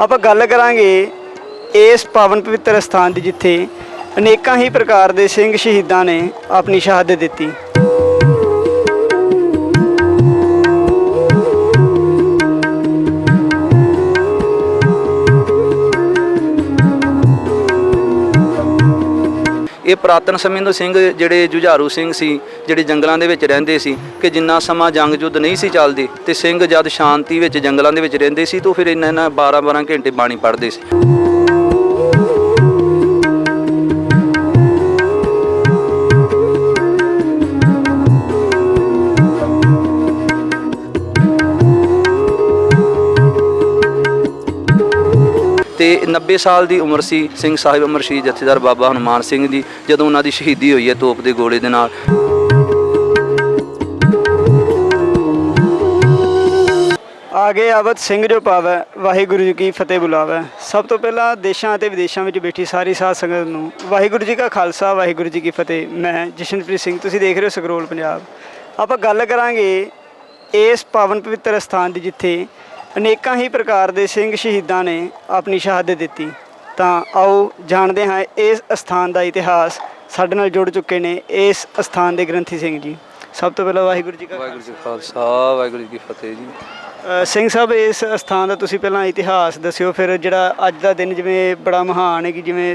ਆਪਾਂ ਗੱਲ ਕਰਾਂਗੇ ਇਸ ਪਾਵਨ ਪਵਿੱਤਰ ਸਥਾਨ ਦੀ ਜਿੱਥੇ ਅਨੇਕਾਂ ਹੀ ਪ੍ਰਕਾਰ ਦੇ ਸਿੰਘ ਸ਼ਹੀਦਾਂ ਨੇ ਆਪਣੀ ਸ਼ਹਾਦਤ ਦਿੱਤੀ। ਇਹ ਪ੍ਰਾਤਨ ਸਮੇਂ ਤੋਂ ਸਿੰਘ ਜਿਹੜੇ ਜੁਝਾਰੂ ਸਿੰਘ ਸੀ, ਜਿਹੜੇ ਜੰਗਲਾਂ ਦੇ ਵਿੱਚ ਰਹਿੰਦੇ ਸੀ, ਕਿ ਜਿੰਨਾ ਸਮਾਂ ਜੰਗ ਜੁੱਧ ਨਹੀਂ ਸੀ ਚੱਲਦੇ ਤੇ ਸਿੰਘ ਜਦ ਸ਼ਾਂਤੀ ਵਿੱਚ ਜੰਗਲਾਂ ਦੇ ਵਿੱਚ ਰਹਿੰਦੇ ਸੀ, ਤਾਂ ਫਿਰ ਇਹਨਾਂ ਇਹਨਾਂ 12 12 ਘੰਟੇ ਬਾਣੀ ਪੜ੍ਹਦੇ ਸੀ। ਤੇ 90 ਸਾਲ ਦੀ ਉਮਰ ਸੀ ਸਿੰਘ ਸਾਹਿਬ ਅਮਰ ਸ਼ਹੀਦ ਜਥੇਦਾਰ ਬਾਬਾ ਹਨੂਮਾਨ ਸਿੰਘ ਜੀ ਜਦੋਂ ਉਹਨਾਂ ਦੀ ਸ਼ਹੀਦੀ ਹੋਈ ਹੈ ਤੋਪ ਦੇ ਗੋਲੇ ਦੇ ਨਾਲ। ਆਗੇ ਆਵਤ ਸਿੰਘ ਜੋ ਪਾਵੈ, ਵਾਹਿਗੁਰੂ ਜੀ ਕੀ ਫਤਿਹ ਬੁਲਾਵੈ। ਸਭ ਤੋਂ ਪਹਿਲਾਂ ਦੇਸ਼ਾਂ ਅਤੇ ਵਿਦੇਸ਼ਾਂ ਵਿੱਚ ਬੈਠੀ ਸਾਰੀ ਸਾਧ ਸੰਗਤ ਨੂੰ, ਵਾਹਿਗੁਰੂ ਜੀ ਕਾ ਖਾਲਸਾ, ਵਾਹਿਗੁਰੂ ਜੀ ਕੀ ਫਤਿਹ। ਮੈਂ ਜਸ਼ਨਪ੍ਰੀਤ ਸਿੰਘ, ਤੁਸੀਂ ਦੇਖ ਰਹੇ ਹੋ ਸਕਰੋਲ ਪੰਜਾਬ। ਆਪਾਂ ਗੱਲ ਕਰਾਂਗੇ ਇਸ ਪਾਵਨ ਪਵਿੱਤਰ ਸਥਾਨ ਦੀ ਜਿੱਥੇ ਅਨੇਕਾਂ ਹੀ ਪ੍ਰਕਾਰ ਦੇ ਸਿੰਘ ਸ਼ਹੀਦਾਂ ਨੇ ਆਪਣੀ ਸ਼ਹਾਦਤ ਦਿੱਤੀ। ਤਾਂ ਆਓ ਜਾਣਦੇ ਹਾਂ ਇਸ ਸਥਾਨ ਦਾ ਇਤਿਹਾਸ ਸਾਡੇ ਨਾਲ ਜੁੜ ਚੁੱਕੇ ਨੇ ਇਸ ਸਥਾਨ ਦੇ ਗ੍ਰੰਥੀ ਸਿੰਘ ਜੀ। ਸਭ ਤੋਂ ਪਹਿਲਾਂ ਵਾਹਿਗੁਰੂ ਜੀ ਕਾ ਵਾਹਿਗੁਰੂ ਜੀ ਖਾਲਸਾ, ਵਾਹਿਗੁਰੂ ਜੀ ਕੀ ਫਤਿਹ ਜੀ। ਸਿੰਘ ਸਾਹਿਬ, ਇਸ ਸਥਾਨ ਦਾ ਤੁਸੀਂ ਪਹਿਲਾਂ ਇਤਿਹਾਸ ਦੱਸਿਓ, ਫਿਰ ਜਿਹੜਾ ਅੱਜ ਦਾ ਦਿਨ ਜਿਵੇਂ ਬੜਾ ਮਹਾਨ ਹੈ ਕਿ ਜਿਵੇਂ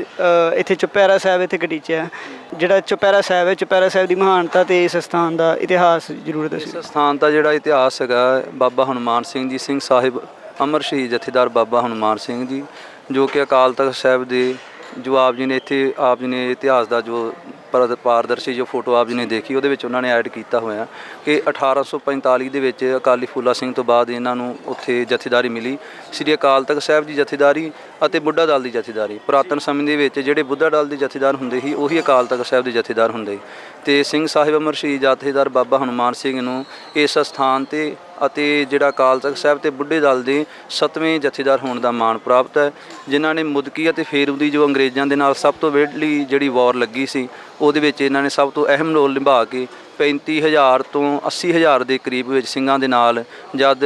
ਇੱਥੇ ਚੁਪਹਿਰਾ ਸਾਹਿਬ ਇੱਥੇ ਕਟੀਚਾ ਜਿਹੜਾ ਚੁਪਹਿਰਾ ਸਾਹਿਬ ਹੈ ਚੁਪੈਰਾ ਸਾਹਿਬ ਦੀ ਮਹਾਨਤਾ ਤੇ ਇਸ ਸਥਾਨ ਦਾ ਇਤਿਹਾਸ ਜ਼ਰੂਰ ਦੱਸਿਓ। ਇਸ ਸਥਾਨ ਦਾ ਜਿਹੜਾ ਇਤਿਹਾਸ ਹੈਗਾ, ਬਾਬਾ ਹਨੂਮਾਨ ਸਿੰਘ ਜੀ, ਸਿੰਘ ਸਾਹਿਬ ਅਮਰ ਸ਼ਹੀਦ ਜਥੇਦਾਰ ਬਾਬਾ ਹਨੂਮਾਨ ਸਿੰਘ ਜੀ, ਜੋ ਕਿ ਅਕਾਲ ਤਖਤ ਸਾਹਿਬ ਦੇ ਜੋ ਆਪ ਜੀ ਨੇ ਇੱਥੇ, ਆਪ ਜੀ ਨੇ ਇਤਿਹਾਸ ਦਾ ਜੋ ਪਰ- ਪਾਰਦਰਸ਼ੀ ਜੋ ਫੋਟੋ ਆਪ ਜੀ ਨੇ ਦੇਖੀ, ਉਹਦੇ ਵਿੱਚ ਉਹਨਾਂ ਨੇ ਐਡ ਕੀਤਾ ਹੋਇਆ ਕਿ 1845 ਦੇ ਵਿੱਚ ਅਕਾਲੀ ਫੂਲਾ ਸਿੰਘ ਤੋਂ ਬਾਅਦ ਇਹਨਾਂ ਨੂੰ ਉੱਥੇ ਜਥੇਦਾਰੀ ਮਿਲੀ। ਸ੍ਰੀ ਅਕਾਲ ਤਖਤ ਸਾਹਿਬ ਦੀ ਜਥੇਦਾਰੀ ਅਤੇ ਬੁੱਢਾ ਦਲ ਦੀ ਜਥੇਦਾਰੀ। ਪੁਰਾਤਨ ਸਮੇਂ ਦੇ ਵਿੱਚ ਜਿਹੜੇ ਬੁੱਢਾ ਦਲ ਦੇ ਜਥੇਦਾਰ ਹੁੰਦੇ ਸੀ, ਉਹੀ ਅਕਾਲ ਤਖਤ ਸਾਹਿਬ ਦੇ ਜਥੇਦਾਰ ਹੁੰਦੇ। ਸੀ ਤੇ ਸਿੰਘ ਸਾਹਿਬ ਅਮਰ ਸ਼ਹੀਦ ਜਥੇਦਾਰ ਬਾਬਾ ਹਨੂਮਾਨ ਸਿੰਘ ਨੂੰ ਇਸ ਸਥਾਨ ਤੇ ਅਤੇ ਜਿਹੜਾ ਅਕਾਲ ਤਖਤ ਸਾਹਿਬ ਤੇ ਬੁੱਢੇ ਦਲ ਦੇ ਸਤਵੇਂ ਜਥੇਦਾਰ ਹੋਣ ਦਾ ਮਾਣ ਪ੍ਰਾਪਤ ਹੈ, ਜਿਨ੍ਹਾਂ ਨੇ ਮੁਦਕੀ ਅਤੇ ਫੇਰੂ ਦੀ ਜੋ ਅੰਗਰੇਜ਼ਾਂ ਦੇ ਨਾਲ ਸਭ ਤੋਂ ਵਿਹਲੀ ਜਿਹੜੀ ਵਾਰ ਲੱਗੀ ਸੀ, ਉਹਦੇ ਵਿੱਚ ਇਹਨਾਂ ਨੇ ਸਭ ਤੋਂ ਅਹਿਮ ਰੋਲ ਨਿਭਾ ਕੇ 35000 ਤੋਂ 80000 ਦੇ ਕਰੀਬ ਵਿੱਚ ਸਿੰਘਾਂ ਦੇ ਨਾਲ ਜਦ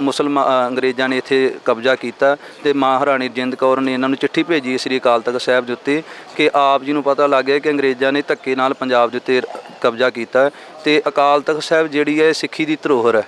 ਮੁਸਲਮਾਨ ਅੰਗਰੇਜ਼ਾਂ ਨੇ ਇੱਥੇ ਕਬਜ਼ਾ ਕੀਤਾ ਤੇ ਮਹਾਰਾਣੀ ਜਿੰਦ ਕੌਰ ਨੇ ਇਹਨਾਂ ਨੂੰ ਚਿੱਠੀ ਭੇਜੀ ਸ੍ਰੀ ਅਕਾਲ ਤਖਤ ਸਾਹਿਬ ਦੇ ਉੱਤੇ ਕਿ ਆਪ ਜੀ ਨੂੰ ਪਤਾ ਲੱਗ ਗਿਆ ਕਿ ਅੰਗਰੇਜ਼ਾਂ ਨੇ ਧੱਕੇ ਨਾਲ ਪੰਜਾਬ ਦੇ ਉੱਤੇ ਕਬਜ਼ਾ ਕੀਤਾ ਹੈ ਤੇ ਅਕਾਲ ਤਖਤ ਸਾਹਿਬ ਜਿਹੜੀ ਹੈ ਸਿੱਖੀ ਦੀ ਧਰੋਹਰ ਹੈ।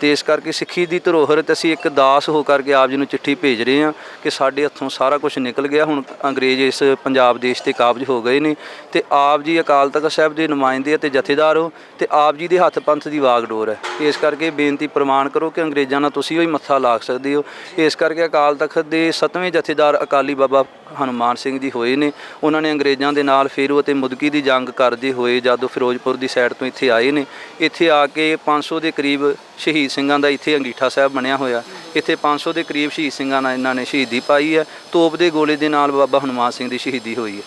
ਤੇ ਇਸ ਕਰਕੇ ਸਿੱਖੀ ਦੀ ਧਰੋਹਰ ਤੇ ਅਸੀਂ ਇੱਕ ਦਾਸ ਹੋ ਕਰਕੇ ਆਪ ਜੀ ਨੂੰ ਚਿੱਠੀ ਭੇਜ ਰਹੇ ਹਾਂ ਕਿ ਸਾਡੇ ਹੱਥੋਂ ਸਾਰਾ ਕੁਝ ਨਿਕਲ ਗਿਆ। ਹੁਣ ਅੰਗਰੇਜ਼ ਇਸ ਪੰਜਾਬ ਦੇਸ਼ ਤੇ ਕਾਬਜ ਹੋ ਗਏ ਨੇ ਤੇ ਆਪ ਜੀ ਅਕਾਲ ਤਖਤ ਸਾਹਿਬ ਦੇ ਨੁਮਾਇੰਦੇ ਅਤੇ ਜਥੇਦਾਰ ਹੋ ਤੇ ਆਪ ਜੀ ਦੇ ਹੱਥ ਪੰਥ ਦੀ ਵਾਗਡੋਰ ਹੈ। ਇਸ ਕਰਕੇ ਬੇਨਤੀ ਪ੍ਰਮਾਣ ਕਰੋ ਕਿ ਅੰਗਰੇਜ਼ਾਂ ਨਾਲ ਤੁਸੀਂ ਵੀ ਮੱਥਾ ਲਾ ਸਕਦੇ ਹੋ। ਇਸ ਕਰਕੇ ਅਕਾਲ ਤਖਤ ਦੇ ਸਤਵੇਂ ਜਥੇਦਾਰ ਅਕਾਲੀ ਬਾਬਾ ਹਨੂਮਾਨ ਸਿੰਘ ਜੀ ਹੋਏ ਨੇ, ਉਹਨਾਂ ਨੇ ਅੰਗਰੇਜ਼ਾਂ ਦੇ ਨਾਲ ਫੇਰੂ ਅਤੇ ਮੁਦਕੀ ਦੀ ਜੰਗ ਕਰਦੇ ਹੋਏ ਜਦੋਂ ਫਿਰੋਜ਼ਪੁਰ ਦੀ ਸਾਈਡ ਤੋਂ ਇੱਥੇ ਆਏ ਨੇ, ਇੱਥੇ ਆ ਕੇ 500 ਦੇ ਕਰੀਬ ਸ਼ਹੀਦ ਸਿੰਘਾਂ ਦਾ ਇੱਥੇ ਅੰਗੀਠਾ ਸਾਹਿਬ ਬਣਿਆ ਹੋਇਆ। ਇੱਥੇ 500 ਦੇ ਕਰੀਬ ਸ਼ਹੀਦ ਸਿੰਘਾਂ ਨਾਲ ਇਹਨਾਂ ਨੇ ਸ਼ਹੀਦੀ ਪਾਈ ਹੈ, ਤੋਪ ਦੇ ਗੋਲੇ ਦੇ ਨਾਲ ਬਾਬਾ ਹਨੂਮਾਨ ਸਿੰਘ ਦੀ ਸ਼ਹੀਦੀ ਹੋਈ ਹੈ।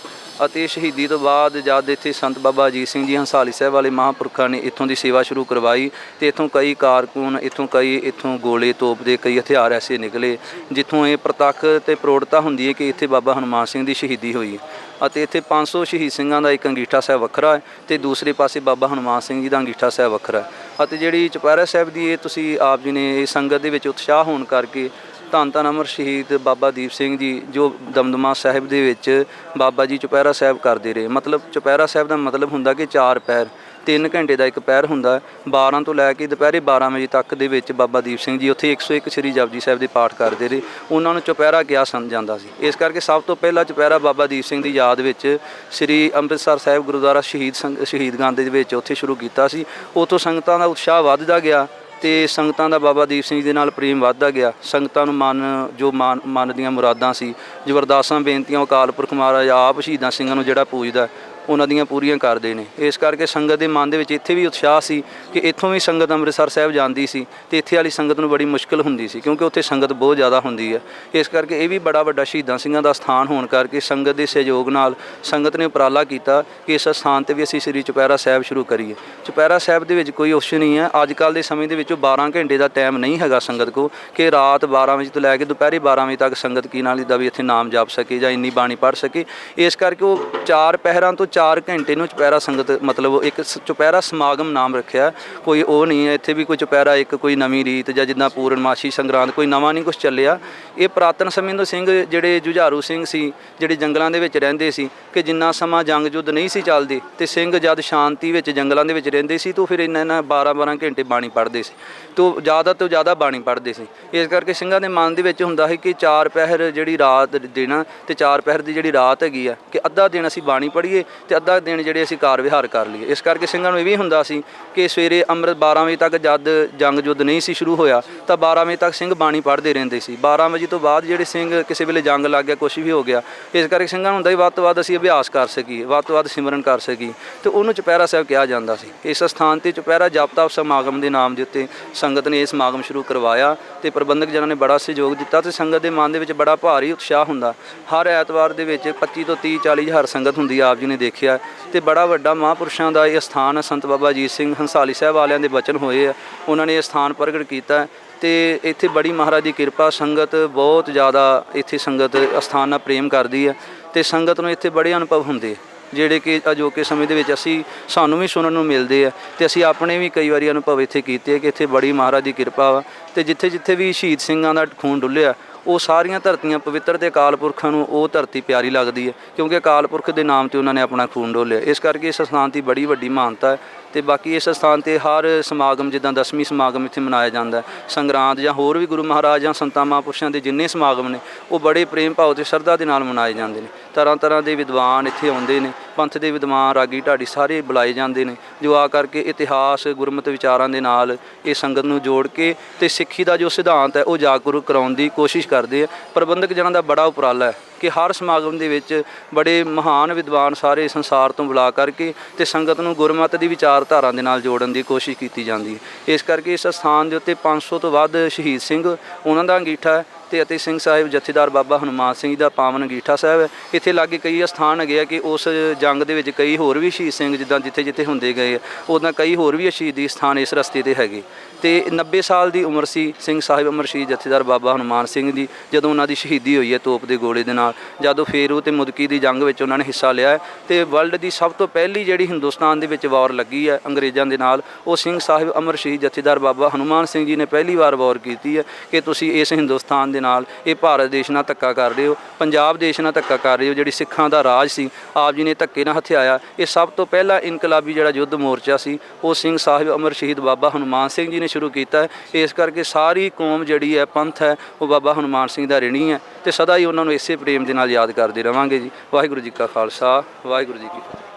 ਅਤੇ ਸ਼ਹੀਦੀ ਤੋਂ ਬਾਅਦ ਜਦ ਇੱਥੇ ਸੰਤ ਬਾਬਾ ਅਜੀਤ ਸਿੰਘ ਜੀ ਹੰਸਾਲੀ ਸਾਹਿਬ ਵਾਲੇ ਮਹਾਂਪੁਰਖਾਂ ਨੇ ਇੱਥੋਂ ਦੀ ਸੇਵਾ ਸ਼ੁਰੂ ਕਰਵਾਈ ਤੇ ਇੱਥੋਂ ਕਈ ਕਾਰਕੂਨ, ਇੱਥੋਂ ਕਈ, ਇੱਥੋਂ ਗੋਲੇ ਤੋਪ ਦੇ ਕਈ ਹਥਿਆਰ ਐਸੇ ਨਿਕਲੇ ਜਿੱਥੋਂ ਇਹ ਪ੍ਰਤੱਖ ਤੇ ਪ੍ਰੋੜਤਾ ਹੁੰਦੀ ਹੈ ਕਿ ਇੱਥੇ ਬਾਬਾ ਹਨੂਮਾਨ ਸਿੰਘ ਦੀ ਸ਼ਹੀਦੀ ਹੋਈ ਅਤੇ ਇੱਥੇ 500 ਸ਼ਹੀਦ ਸਿੰਘਾਂ ਦਾ ਇੱਕ ਅੰਗੀਠਾ ਸਾਹਿਬ ਵੱਖਰਾ ਹੈ ਤੇ ਦੂਸਰੇ ਪਾਸੇ ਬਾਬਾ ਹਨੂਮਾਨ ਸਿੰਘ ਜੀ ਦਾ ਅੰਗੀਠਾ ਸਾਹਿਬ ਵੱਖਰਾ ਹੈ। ਅਤੇ ਜਿਹੜੀ ਚੁਪਹਿਰਾ ਸਾਹਿਬ ਦੀ ਇਹ ਤੁਸੀਂ ਆਪ ਜੀ ਨੇ ਇਹ ਸੰਗਤ ਦੇ ਵਿੱਚ ਉਤਸ਼ਾਹ ਹੋਣ ਕਰਕੇ ਧੰਨ ਧੰਨ ਅਮਰ ਸ਼ਹੀਦ ਬਾਬਾ ਦੀਪ ਸਿੰਘ ਜੀ, ਜੋ ਦਮਦਮਾ ਸਾਹਿਬ ਦੇ ਵਿੱਚ ਬਾਬਾ ਜੀ ਚੁਪਹਿਰਾ ਸਾਹਿਬ ਕਰਦੇ ਰਹੇ। ਮਤਲਬ ਚੁਪਹਿਰਾ ਸਾਹਿਬ ਦਾ ਮਤਲਬ ਹੁੰਦਾ ਕਿ ਚਾਰ ਪੈਰ 3 ਘੰਟੇ ਦਾ ਇੱਕ ਪੈਰ ਹੁੰਦਾ। ਹੈ। 12 ਤੋਂ ਲੈ ਕੇ ਦੁਪਹਿਰੇ 12 ਵਜੇ ਤੱਕ ਦੇ ਵਿੱਚ ਬਾਬਾ ਦੀਪ ਸਿੰਘ ਜੀ ਉੱਥੇ 101 ਸ੍ਰੀ ਜਪਜੀ ਸਾਹਿਬ ਦੇ ਪਾਠ ਕਰਦੇ ਰਹੇ। ਉਹਨਾਂ ਨੂੰ ਚੁਪਹਿਰਾ ਕਿਹਾ ਸੰ, ਜਾਂਦਾ ਸੀ। ਇਸ ਕਰਕੇ ਸਭ ਤੋਂ ਪਹਿਲਾ ਚੁਪਹਿਰਾ ਬਾਬਾ ਦੀਪ ਸਿੰਘ ਦੀ ਯਾਦ ਵਿੱਚ ਸ੍ਰੀ ਅੰਮ੍ਰਿਤਸਰ ਸਾਹਿਬ ਗੁਰਦੁਆਰਾ ਸ਼ਹੀਦ ਸੰਗ- ਸ਼ਹੀਦਗਾਹ ਦੇ ਵਿੱਚ ਉੱਥੇ ਸ਼ੁਰੂ ਕੀਤਾ ਸੀ। ਉਤੋਂ ਸੰਗਤਾਂ ਦਾ ਉਤਸ਼ਾਹ ਵੱਧਦਾ ਗਿਆ। ਤੇ ਸੰਗਤਾਂ ਦਾ ਬਾਬਾ ਦੀਪ ਸਿੰਘ ਜੀ ਦੇ ਨਾਲ ਪ੍ਰੇਮ ਵੱਧਦਾ ਗਿਆ। ਸੰਗਤਾਂ ਨੂੰ ਮਨ, ਜੋ ਮਨ ਮਨ ਦੀਆਂ ਮੁਰਾਦਾਂ ਸੀ ਜੋ ਅਰਦਾਸਾਂ ਬੇਨਤੀਆਂ, ਅਕਾਲ ਪੁਰਖ ਮਹਾਰਾਜ ਆਪ ਸ਼ਹੀਦਾਂ ਸਿੰਘਾਂ ਨੂੰ ਜਿਹੜਾ ਪੂਜਦਾ ਉਹਨਾਂ ਦੀਆਂ ਪੂਰੀਆਂ ਕਰਦੇ ਨੇ। ਇਸ ਕਰਕੇ ਸੰਗਤ ਦੇ ਮਨ ਦੇ ਵਿੱਚ ਇੱਥੇ ਵੀ ਉਤਸ਼ਾਹ ਸੀ ਕਿ ਇੱਥੋਂ ਵੀ ਸੰਗਤ ਅੰਮ੍ਰਿਤਸਰ ਸਾਹਿਬ ਜਾਂਦੀ ਸੀ ਤੇ ਇੱਥੇ ਵਾਲੀ ਸੰਗਤ ਨੂੰ ਬੜੀ ਮੁਸ਼ਕਲ ਹੁੰਦੀ ਸੀ ਕਿਉਂਕਿ ਉੱਥੇ ਸੰਗਤ ਬਹੁਤ ਜ਼ਿਆਦਾ ਹੁੰਦੀ ਹੈ। ਇਸ ਕਰਕੇ ਇਹ ਵੀ ਬੜਾ ਵੱਡਾ ਸ਼ਹੀਦਾਂ ਸਿੰਘਾਂ ਦਾ ਸਥਾਨ ਹੋਣ ਕਰਕੇ ਸੰਗਤ ਦੇ ਸਹਿਯੋਗ ਨਾਲ ਸੰਗਤ ਨੇ ਉਪਰਾਲਾ ਕੀਤਾ ਕਿ ਇਸ ਸਥਾਨ ਤੇ ਵੀ ਅਸੀਂ ਸ੍ਰੀ ਚੁਪਹਿਰਾ ਸਾਹਿਬ ਸ਼ੁਰੂ ਕਰੀਏ। ਚੁਪਹਿਰਾ ਸਾਹਿਬ ਦੇ ਵਿੱਚ ਕੋਈ ਆਪਸ਼ਨ ਨਹੀਂ ਹੈ। ਅੱਜ ਕੱਲ ਦੇ ਸਮੇਂ ਦੇ ਵਿੱਚ ਉਹ 12 ਘੰਟੇ ਦਾ ਟਾਈਮ ਨਹੀਂ ਹੈਗਾ ਸੰਗਤ ਕੋ ਕਿ ਰਾਤ 12 ਵਜੇ ਤੋਂ ਲੈ ਕੇ ਦੁਪਹਿਰੇ 12 ਵਜੇ ਤੱਕ ਸੰਗਤ ਕੀ ਨਾਲ ਦਾ ਵੀ ਇੱਥੇ ਨਾਮ ਜਪ ਸਕੇ ਜਾਂ ਇੰਨੀ ਬਾਣੀ ਪੜ੍ਹ ਸਕੇ। ਇਸ ਕਰਕੇ ਉਹ ਚਾਰ ਪਹਿਰਾਂ ਤੋਂ 4 ਘੰਟੇ ਨੂੰ ਚੁਪਹਿਰਾ ਸੰਗਤ, ਮਤਲਬ ਇੱਕ ਸ- ਚੁਪਹਿਰਾ ਸਮਾਗਮ ਨਾਮ ਰੱਖਿਆ। ਕੋਈ ਉਹ ਨਹੀਂ ਹੈ, ਇੱਥੇ ਵੀ ਕੋਈ ਚੁਪਹਿਰਾ, ਇੱਕ ਕੋਈ ਨਵੀਂ ਰੀਤ ਜਾਂ ਜਿੱਦਾਂ ਪੂਰਨਮਾਸ਼ੀ ਸੰਗਰਾਂਦ, ਕੋਈ ਨਵਾਂ ਨਹੀਂ ਕੁਝ ਚੱਲਿਆ। ਇਹ ਪ੍ਰਾਤਨ ਸਮੇਂ ਤੋਂ ਸਿੰਘ, ਜਿਹੜੇ ਜੁਝਾਰੂ ਸਿੰਘ ਸੀ, ਜਿਹੜੇ ਜੰਗਲਾਂ ਦੇ ਵਿੱਚ ਰਹਿੰਦੇ ਸੀ, ਕਿ ਜਿੰਨਾ ਸਮਾਂ ਜੰਗ ਯੁੱਧ ਨਹੀਂ ਸੀ ਚੱਲਦੇ, ਤੇ ਸਿੰਘ ਜਦ ਸ਼ਾਂਤੀ ਵਿੱਚ ਜੰਗਲਾਂ ਦੇ ਵਿੱਚ ਰਹਿੰਦੇ ਸੀ, ਤਾਂ ਉਹ ਫਿਰ ਇੰਨਾ ਇੰਨਾ 12 12 ਘੰਟੇ ਬਾਣੀ ਪੜ੍ਹਦੇ ਸੀ। ਤੋਂ ਜ਼ਿਆਦਾ ਤੋਂ ਜ਼ਿਆਦਾ ਬਾਣੀ ਪੜ੍ਹਦੇ ਸੀ। ਇਸ ਕਰਕੇ ਸਿੰਘਾਂ ਦੇ ਮਨ ਦੇ ਵਿੱਚ ਹੁੰਦਾ ਸੀ ਕਿ ਚਾਰ ਪਹਿਰ ਜਿਹੜੀ ਰਾਤ ਦਿਨ ਆ, ਤੇ ਚਾਰ ਪਹਿਰ ਦੀ ਜਿਹੜੀ ਰਾਤ ਹੈਗੀ ਆ, ਕਿ ਅੱਧਾ ਦਿਨ ਅਸੀਂ ਬਾਣੀ ਪੜ੍ਹੀਏ ਤੇ ਅੱਧਾ ਦਿਨ ਜਿਹੜੇ ਅਸੀਂ ਕਾਰ ਵਿਹਾਰ ਕਰ ਲਈਏ। ਇਸ ਕਰਕੇ ਸਿੰਘਾਂ ਨੂੰ ਇਹ ਵੀ ਹੁੰਦਾ ਸੀ ਕਿ ਸਵੇਰੇ ਅੰਮ੍ਰਿਤ 12 ਵਜੇ ਤੱਕ ਜਦ ਜੰਗ ਯੁੱਧ ਨਹੀਂ ਸੀ ਸ਼ੁਰੂ ਹੋਇਆ ਤਾਂ 12 ਵਜੇ ਤੱਕ ਸਿੰਘ ਬਾਣੀ ਪੜ੍ਹਦੇ ਰਹਿੰਦੇ ਸੀ। 12 ਵਜੇ ਤੋਂ ਬਾਅਦ ਜਿਹੜੇ ਸਿੰਘ ਕਿਸੇ ਵੇਲੇ ਜੰਗ ਲੱਗ ਗਿਆ ਕੁਝ ਵੀ ਹੋ ਗਿਆ ਇਸ ਕਰਕੇ ਸਿੰਘਾਂ ਨੂੰ ਹੁੰਦਾ ਹੀ ਵੱਧ ਤੋਂ ਵੱਧ ਅਸੀਂ ਅਭਿਆਸ ਕਰ ਸਕੀਏ ਵੱਧ ਤੋਂ ਵੱਧ ਸਿਮਰਨ ਕਰ ਸਕੀਏ। ਤੇ ਉਹਨੂੰ ਚੁਪਹਿਰਾ ਸਾਹਿਬ ਕਿਹਾ ਜਾਂਦਾ ਸੀ। ਇਸ ਸਥਾਨ ਤੇ ਚੁਪਹਿਰਾ ਜਪ ਸਮਾਗਮ ਦੇ ਨਾਮ ਦੇ ਉੱਤੇ ਸੰਗਤ ਨੇ ਇਹ ਸਮਾਗਮ ਸ਼ੁਰੂ ਕਰਵਾਇਆ ਤੇ ਪ੍ਰਬੰਧਕ ਜਨਾਂ ਨੇ ਬੜਾ ਸਹਿਯੋਗ ਦਿੱਤਾ ਤੇ ਸੰਗਤ ਦੇ ਮਨ ਦੇ ਵਿੱਚ ਬੜਾ ਭਾਰੀ ਉਤਸ਼ਾਹ ਹੁੰਦਾ। ਹਰ ਐਤਵਾਰ ਦੇ ਵਿੱਚ 25 ਤੋਂ 30 40 ਹਜ਼ਾਰ ਸੰਗਤ ਹੁੰਦੀ ਆ, ਆਪ ਜੀ ਨੇ ਦੇਖਿਆ ਤੇ ਬੜਾ ਵੱਡਾ ਮਹਾਂਪੁਰਸ਼ਾਂ ਦਾ ਇਹ ਸਥਾਨ ਹੈ, ਸੰਤ ਬਾਬਾ ਅਜੀਤ ਸਿੰਘ ਹੰਸਾਲੀ ਸਾਹਿਬ ਵਾਲਿਆਂ ਦੇ ਬਚਨ ਹੋਏ ਆ ਉਹਨਾਂ ਨੇ ਇਹ ਸਥਾਨ ਪ੍ਰਗਟ ਕੀਤਾ ਹੈ ਤੇ ਇੱਥੇ ਬੜੀ ਮਹਾਰਾਜ ਦੀ ਕਿਰਪਾ ਸੰਗਤ ਬਹੁਤ ਜ਼ਿਆਦਾ ਇੱਥੇ ਸੰਗਤ ਅਸਥਾਨ ਨਾਲ ਪ੍ਰੇਮ ਕਰਦੀ ਹੈ ਤੇ ਸੰਗਤ ਨੂੰ ਇੱਥੇ ਬੜੇ ਅਨੁਭਵ ਹੁੰਦੇ ਆ ਜਿਹੜੇ ਕਿ ਅਜੋਕੇ ਸਮੇਂ ਦੇ ਵਿੱਚ ਅਸੀਂ ਸਾਨੂੰ ਵੀ ਸੁਣਨ ਨੂੰ ਮਿਲਦੇ ਆ ਤੇ ਅਸੀਂ ਆਪਣੇ ਵੀ ਕਈ ਵਾਰੀ ਅਨੁਭਵ ਇੱਥੇ ਕੀਤੇ ਕਿ ਇੱਥੇ ਬੜੀ ਮਹਾਰਾਜ ਦੀ ਕਿਰਪਾ ਵਾ ਤੇ ਜਿੱਥੇ ਜਿੱਥੇ ਵੀ ਸ਼ਹੀਦ ਸਿੰਘਾਂ ਦਾ ਖੂਨ ਡੁੱਲਿਆ ਉਹ ਸਾਰੀਆਂ ਧਰਤੀਆਂ ਪਵਿੱਤਰ ਤੇ ਅਕਾਲ ਪੁਰਖਾਂ ਨੂੰ ਉਹ ਧਰਤੀ ਪਿਆਰੀ ਲੱਗਦੀ ਹੈ, ਕਿਉਂਕਿ ਅਕਾਲ ਪੁਰਖ ਦੇ ਨਾਮ ਤੇ ਉਹਨਾਂ ਨੇ ਆਪਣਾ ਖੂਨ ਡੋਲਿਆ। ਇਸ ਕਰਕੇ ਇਸ ਸਥਾਨ ਦੀ ਬੜੀ ਵੱਡੀ ਮਹਾਨਤਾ ਹੈ। ਤੇ ਬਾਕੀ ਇਸ ਸਥਾਨ ਤੇ ਹਰ ਸਮਾਗਮ, ਜਿੱਦਾਂ ਦਸਵੀਂ ਸਮਾਗਮ ਇੱਥੇ ਮਨਾਇਆ ਜਾਂਦਾ ਸੰਗਰਾਂਦ ਜਾਂ ਹੋਰ ਵੀ ਗੁਰੂ ਮਹਾਰਾਜ ਜਾਂ ਸੰਤਾਂ ਮਹਾਂਪੁਰਸ਼ਾਂ ਦੇ ਜਿੰਨੇ ਸਮਾਗਮ ਨੇ, ਉਹ ਬੜੇ ਪ੍ਰੇਮ ਭਾਵ ਤੇ ਸ਼ਰਧਾ ਦੇ ਨਾਲ ਮਨਾਏ ਜਾਂਦੇ ਨੇ। ਤਰ੍ਹਾਂ ਤਰ੍ਹਾਂ ਦੇ ਵਿਦਵਾਨ ਇੱਥੇ ਆਉਂਦੇ ਨੇ, ਪੰਥ ਦੇ ਵਿਦਵਾਨ, ਰਾਗੀ ਢਾਡੀ ਸਾਰੇ ਬੁਲਾਏ ਜਾਂਦੇ ਨੇ, ਜੋ ਆ ਕਰਕੇ ਇਤਿਹਾਸ, ਗੁਰਮਤਿ ਵਿਚਾਰਾਂ ਦੇ ਨਾਲ ਇਹ ਸੰਗਤ ਨੂੰ ਜੋੜ ਕੇ ਤੇ ਸਿੱਖੀ ਦਾ ਜੋ ਸਿਧਾਂਤ ਹੈ, ਉਹ ਜਾਗਰੂਕ ਕਰਾਉਣ ਦੀ ਕੋਸ਼ਿਸ਼ ਕਰਦੇ ਆ। ਪ੍ਰਬੰਧਕ ਜਨਾਂ ਦਾ ਬੜਾ ਉਪਰਾਲਾ ਹੈ। ਕਿ ਹਰ ਸਮਾਗਮ ਦੇ ਵਿੱਚ ਬੜੇ ਮਹਾਨ ਵਿਦਵਾਨ ਸਾਰੇ ਸੰਸਾਰ ਤੋਂ ਬੁਲਾ ਕਰਕੇ ਤੇ ਸੰਗਤ ਨੂੰ ਗੁਰਮਤ ਦੀ ਵਿਚਾਰਧਾਰਾ ਦੇ ਨਾਲ ਜੋੜਨ ਦੀ ਕੋਸ਼ਿਸ਼ ਕੀਤੀ ਜਾਂਦੀ ਹੈ। ਇਸ ਕਰਕੇ ਇਸ ਸਥਾਨ ਦੇ ਉੱਤੇ 500 ਤੋਂ ਵੱਧ ਸ਼ਹੀਦ ਸਿੰਘ ਉਹਨਾਂ ਦਾ ਅੰਗੀਠਾ ਹੈ ਤੇ ਅਤੇ ਸਿੰਘ ਸਾਹਿਬ ਜਥੇਦਾਰ ਬਾਬਾ ਹਨੂਮਾਨ ਸਿੰਘ ਜੀ ਦਾ ਪਾਵਨ ਅੰਗੀਠਾ ਸਾਹਿਬ ਹੈ। ਇੱਥੇ ਲਾਗੇ ਕਈ ਸਥਾਨ ਹੈਗੇ ਆ ਕਿ ਉਸ ਜੰਗ ਦੇ ਵਿੱਚ ਕਈ ਹੋਰ ਵੀ ਸ਼ਹੀਦ ਸਿੰਘ ਜਿੱਦਾਂ ਜਿੱਥੇ ਜਿੱਥੇ ਹੁੰਦੇ ਗਏ ਆ, ਉੱਦਾਂ ਕਈ ਹੋਰ ਵੀ ਸ਼ਹੀਦੀ ਸਥਾਨ ਇਸ ਰਸਤੇ ਤੇ ਹੈਗੇ। ਤੇ 90 ਸਾਲ ਦੀ ਉਮਰ ਸੀ ਸਿੰਘ ਸਾਹਿਬ ਅਮਰ ਸ਼ਹੀਦ ਜਥੇਦਾਰ ਬਾਬਾ ਹਨੂਮਾਨ ਸਿੰਘ ਜੀ ਜਦੋਂ ਉਹਨਾਂ ਦੀ ਸ਼ਹੀਦੀ ਹੋਈ ਹੈ ਤੋਪ ਦੇ ਗੋਲੇ ਦੇ ਨਾਲ। ਜਦੋਂ ਫੇਰੂ ਤੇ ਮੁਦਕੀ ਦੀ ਜੰਗ ਵਿੱਚ ਉਹਨਾਂ ਨੇ ਹਿੱਸਾ ਲਿਆ ਹੈ ਤੇ ਵਰਲਡ ਦੀ ਸਭ ਤੋਂ ਪਹਿਲੀ ਜਿਹੜੀ ਹਿੰਦੁਸਤਾਨ ਦੇ ਵਿੱਚ ਵਾਰ ਲੱਗੀ ਹੈ ਅੰਗਰੇਜ਼ਾਂ ਦੇ ਨਾਲ, ਉਹ ਸਿੰਘ ਸਾਹਿਬ ਅਮਰ ਸ਼ਹੀਦ ਜਥੇਦਾਰ ਬਾਬਾ ਹਨੂਮਾਨ ਸਿੰਘ ਜੀ ਨੇ ਪਹਿਲੀ ਵਾਰ ਵਾਰ ਕੀਤੀ ਹੈ ਕਿ ਤੁਸੀਂ ਇਸ ਹਿੰਦੁਸਤਾਨ ਦੇ ਨਾਲ, ਇਹ ਭਾਰਤ ਦੇਸ਼ ਨਾਲ ਧੱਕਾ ਕਰ ਰਹੇ ਹੋ, ਪੰਜਾਬ ਦੇਸ਼ ਨਾਲ ਧੱਕਾ ਕਰ ਰਹੇ ਹੋ, ਜਿਹੜੀ ਸਿੱਖਾਂ ਦਾ ਰਾਜ ਸੀ, ਆਪ ਜੀ ਨੇ ਧੱਕੇ ਨਾਲ ਹਥਿਆਇਆ। ਇਹ ਸਭ ਤੋਂ ਪਹਿਲਾ ਇਨਕਲਾਬੀ ਜਿਹੜਾ ਯੁੱਧ ਮੋਰਚਾ ਸੀ, ਉਹ ਸਿੰਘ ਸਾਹਿਬ ਅਮਰ ਸ਼ਹੀਦ ਬਾਬਾ ਹਨੂਮਾਨ ਸਿੰਘ ਜੀ ਨੇ ਸ਼ੁਰੂ ਕੀਤਾ ਹੈ। ਇਸ ਕਰਕੇ ਸਾਰੀ ਕੌਮ ਜਿਹੜੀ ਹੈ, ਪੰਥ ਹੈ, ਉਹ ਬਾਬਾ ਹਨੂਮਾਨ ਸਿੰਘ ਦਾ ਰਿਣੀ ਹੈ ਤੇ ਸਦਾ ਹੀ ਉਹਨਾਂ ਨੂੰ ਇਸੇ ਪ੍ਰੇਮ ਦੇ ਨਾਲ ਯਾਦ ਕਰਦੇ ਰਵਾਂਗੇ ਜੀ। ਵਾਹਿਗੁਰੂ ਜੀ ਕਾ ਖਾਲਸਾ, ਵਾਹਿਗੁਰੂ ਜੀ ਕੀ ਫਤਿਹ।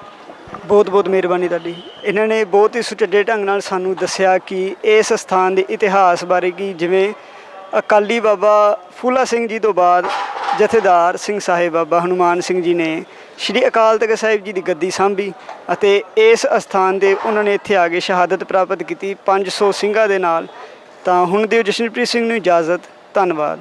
ਬਹੁਤ ਬਹੁਤ ਮਿਹਰਬਾਨੀ ਤੁਹਾਡੀ। ਇਹਨਾਂ ਨੇ ਬਹੁਤ ਹੀ ਸੁਚੱਜੇ ਢੰਗ ਨਾਲ ਸਾਨੂੰ ਦੱਸਿਆ ਕਿ ਇਸ ਸਥਾਨ ਦੇ ਇਤਿਹਾਸ ਬਾਰੇ ਕਿ ਜਿਵੇਂ ਅਕਾਲੀ ਬਾਬਾ ਫੂਲਾ ਸਿੰਘ ਜੀ ਤੋਂ ਬਾਅਦ ਜਥੇਦਾਰ ਸਿੰਘ ਸਾਹਿਬ ਬਾਬਾ ਹਨੂਮਾਨ ਸਿੰਘ ਜੀ ਨੇ ਸ਼੍ਰੀ ਅਕਾਲ ਤਖਤ ਸਾਹਿਬ ਜੀ ਦੀ ਗੱਦੀ ਸੰਭੀ ਅਤੇ ਇਸ ਅਸਥਾਨ ਦੇ ਉਹਨਾਂ ਨੇ ਇੱਥੇ ਆ ਕੇ ਸ਼ਹਾਦਤ ਪ੍ਰਾਪਤ ਕੀਤੀ 500 ਸਿੰਘਾਂ ਦੇ ਨਾਲ। ਤਾਂ ਹੁਣ ਦਿਓ ਜਸ਼ਨਪ੍ਰੀਤ ਸਿੰਘ ਨੂੰ ਇਜਾਜ਼ਤ, ਧੰਨਵਾਦ।